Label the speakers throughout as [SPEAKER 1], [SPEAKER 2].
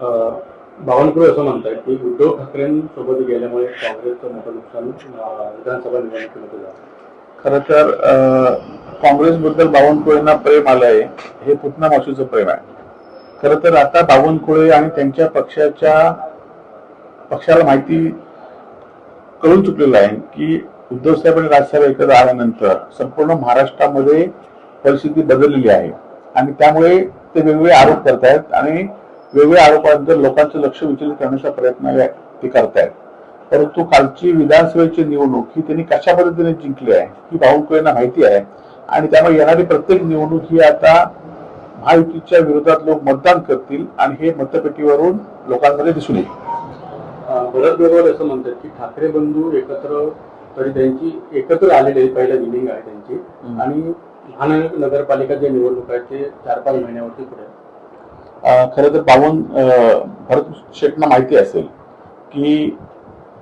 [SPEAKER 1] बावनकुळे असं म्हणतात की उद्धव ठाकरेंसोबत गेल्यामुळे काँग्रेसचं मोठं नुकसान विधानसभा निवडणुकीमध्ये झालं.
[SPEAKER 2] तर काँग्रेसबद्दल बावनकुळेंना प्रेम आलंय हे पुतना मासूचं प्रेम आहे. खरं तर आता बावनकुळे आणि त्यांच्या पक्षाच्या पक्षाला माहिती कळून चुकलेलं आहे की उद्धव साहेब आणि राजसाहेब एकत्र आल्यानंतर संपूर्ण महाराष्ट्रामध्ये परिस्थिती बदललेली आहे. आणि त्यामुळे ते वेगवेगळे आरोप करतायत आणि वेगवेगळ्या आरोपांवर लोकांचं लक्ष विचलित करण्याचा प्रयत्न ते करतायत. परंतु कालची विधानसभेची निवडणूक ही त्यांनी कशा पद्धतीने जिंकली आहे ही बावनकुळेंना माहिती आहे. आणि त्यामुळे येणारी प्रत्येक निवडणूक ही आता महायुतीच्या विरोधात लोक मतदान करतील आणि हे मतपेटीवरून लोकांमध्ये दिसून येईल.
[SPEAKER 1] भरत गोरवाल असं म्हणतात की ठाकरे बंधू एकत्र तरी त्यांची एकत्र आलेले आहेत, पहिलं मिटिंग आहे त्यांची. आणि महानगरपालिका जे निवडणूक आहे ते चार पाच महिन्यावरती पुढे
[SPEAKER 2] खरं तर बावन भरत शेटना माहिती असेल की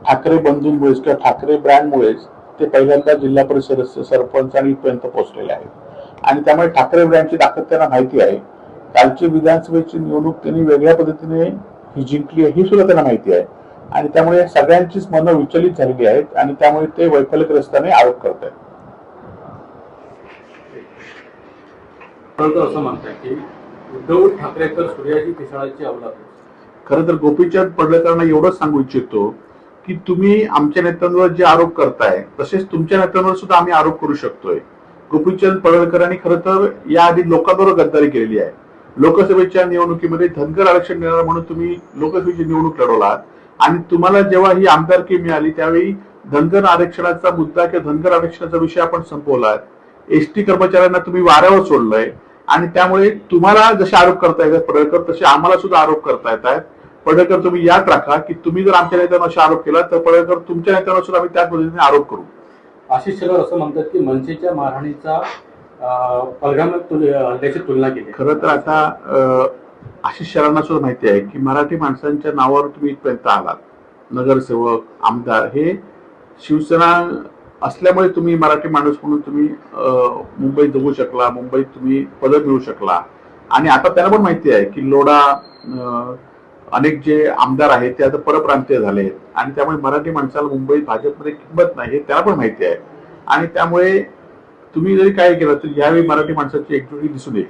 [SPEAKER 2] ठाकरे बंधूंमुळेच किंवा ठाकरे ब्रँडमुळेच ते पहिल्यांदा जिल्हा परिषद सरपंच आणि इथपर्यंत पोहोचलेले आहेत. आणि त्यामुळे ठाकरे ब्रँडची ताकद त्यांना माहिती आहे. कालची विधानसभेची निवडणूक त्यांनी वेगळ्या पद्धतीने ही जिंकली आहे ही सुद्धा त्यांना माहिती आहे. आणि त्यामुळे सगळ्यांचीच मनं विचलित झालेली आहेत आणि त्यामुळे ते वैफल्यग्रस्ताने आरोप करत आहेत.
[SPEAKER 1] परंतु असं म्हणतात की उद्धव ठाकरेकर सूर्याजी पिसाळाची अवलाद.
[SPEAKER 2] खरं तर गोपीचंद पडळकरांना एवढंच सांगू इच्छितो की तुम्ही आमच्या नेत्यांवर जे आरोप करताय तसेच तुमच्या नेत्यांवर सुद्धा आम्ही आरोप करू शकतोय. गोपीचंद पडळकरांनी खरं तर याआधी लोकांबरोबर गद्दारी केलेली आहे. लोकसभेच्या निवडणुकीमध्ये धनगर आरक्षण देणार म्हणून तुम्ही लोकसभेची निवडणूक लढवलात. आणि तुम्हाला जेव्हा ही आमदारकी मिळाली त्यावेळी धनगर आरक्षणाचा मुद्दा किंवा धनगर आरक्षणाचा विषय आपण संपवलात. एसटी कर्मचाऱ्यांना तुम्ही वाऱ्यावर सोडलंय. आणि त्यामुळे तुम्हाला जसे आरोप करता येतात पडळकर तसे आम्हाला सुद्धा आरोप करता येत आहेत पडळकर तुम्ही याद राखा की तुम्ही जर आमच्या नेत्यांना असे आरोप केला तर पडळकर तुमच्या नेत्यांवर सुद्धा आम्ही त्याच पद्धतीने आरोप करू.
[SPEAKER 1] आशिष शेलार असं म्हणतात की मनसेच्या मारहाणीचा हल्ल्याची तुलना केली
[SPEAKER 2] खरं तर आता आशिष शरांना सुद्धा माहिती आहे की मराठी माणसांच्या नावावर तुम्ही इथपर्यंत आलात. नगरसेवक आमदार हे शिवसेना असल्यामुळे तुम्ही मराठी माणूस म्हणून तुम्ही मुंबईत जगू शकला मुंबईत तुम्ही पद मिळू शकला. आणि आता त्यांना पण माहिती आहे की लोढा अनेक जे आमदार आहेत ते आता परप्रांतीय झाले आहेत. आणि त्यामुळे मराठी माणसाला मुंबईत भाजपमध्ये किंमत नाही हे त्यांना पण माहिती आहे. आणि त्यामुळे तुम्ही जरी काय केलं तर यावेळी मराठी माणसाची एकजुटी दिसून येईल.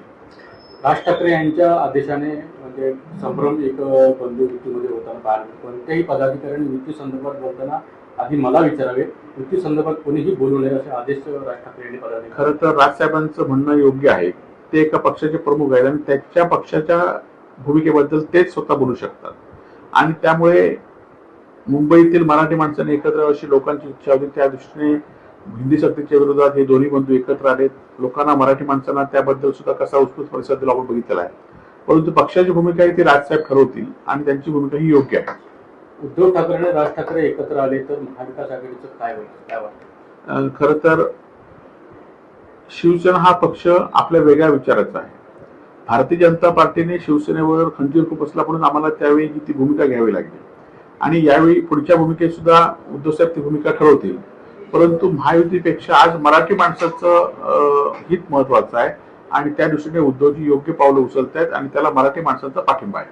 [SPEAKER 1] राज ठाकरे यांच्या आदेशाने म्हणजे संभ्रम एक बंधू होता होताना पाहायला कोणत्याही पदाधिकाऱ्यांनी मृत्यू संदर्भात बोलताना आधी मला विचारावे मृत्यू संदर्भात कोणीही बोलू नये असे आदेश राज ठाकरे यांनी पदाधिकारी
[SPEAKER 2] खरं तर राजसाहेबांचं म्हणणं योग्य आहे. ते एका पक्षाचे प्रमुख आहेत आणि त्याच्या पक्षाच्या भूमिकेबद्दल तेच स्वतः बोलू शकतात. आणि त्यामुळे मुंबईतील मराठी माणसांनी एकत्र अशी लोकांची इच्छा होती. त्या दृष्टीने हिंदी सक्तीच्या विरोधात हे दोन्ही बंधू एकत्र आलेत. लोकांना मराठी माणसांना त्याबद्दल सुद्धा कसा उत्स्फूर्त परिसर दिला आपण बघितलेला आहे. परंतु पक्षाची भूमिका आहे ती राजसाहेब ठरवतील आणि त्यांची भूमिका ही योग्य आहे.
[SPEAKER 1] उद्धव ठाकरे आणि राज ठाकरे एकत्र आले तर महाविकास आघाडीचं काय होईल? काय वाटतं?
[SPEAKER 2] खर खरं तर शिवसेना हा पक्ष आपल्या वेगळ्या विचाराचा आहे. भारतीय जनता पार्टीने शिवसेनेवर खंजीर खुपसला म्हणून आम्हाला त्यावेळी ही ती भूमिका घ्यावी लागली. आणि यावेळी पुढच्या भूमिकेत सुद्धा उद्धवसाहेब ती भूमिका ठरवतील. परंतु महायुतीपेक्षा आज मराठी माणसाचं हित महत्वाचं आहे. आणि त्या दृष्टीने उद्धवजी योग्य पावलं उचलत आहेत आणि त्याला मराठी माणसांचा पाठिंबा आहे.